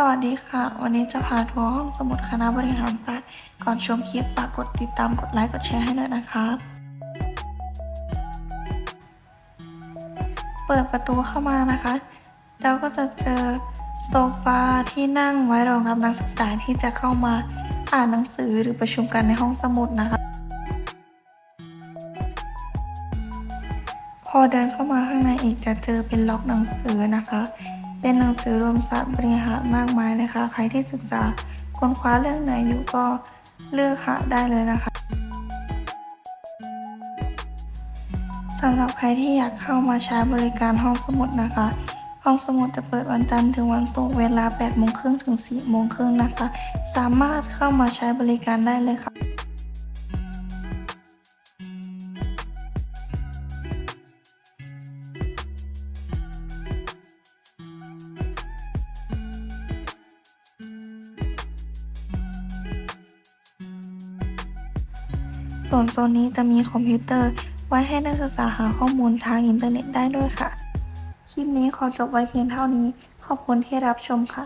สวัสดีค่ะ วันนี้จะพาทัวร์ห้องสมุดคณะบริหารศาสตร์ก่อนชมคลิปฝากกดติดตามกดไลค์กดแชร์ให้หน่อยนะครับเปิดประตูเข้ามานะคะ เราก็จะเจอโซฟาที่นั่งไว้รองรับนักศึกษาที่จะเข้ามาอ่านหนังสือหรือประชุมกันในห้องสมุดนะคะ พอเดินเข้ามาข้างในอีกจะเจอเป็นล็อกหนังสือนะคะ เป็นหนังสือรวมศาสตร์บริหารมากมายเลยค่ะ ใครที่ศึกษาค้นคว้าเรื่องไหนอยู่ก็เลือกหาได้เลยนะคะสำหรับใครที่อยากเข้ามาใช้บริการห้องสมุดนะคะ ห้องสมุดจะเปิดวันจันทร์ถึงวันศุกร์เวลา8โมงครึ่งถึง4โมงครึ่งนะคะ สามารถเข้ามาใช้บริการได้เลยค่ะ ส่วนโซนนี้จะมีคอมพิวเตอร์ ไว้ให้นักศึกษาหาข้อมูลทางอินเทอร์เน็ตได้ด้วยค่ะ คลิปนี้ขอจบไว้เพียงเท่านี้ ขอบคุณที่รับชมค่ะ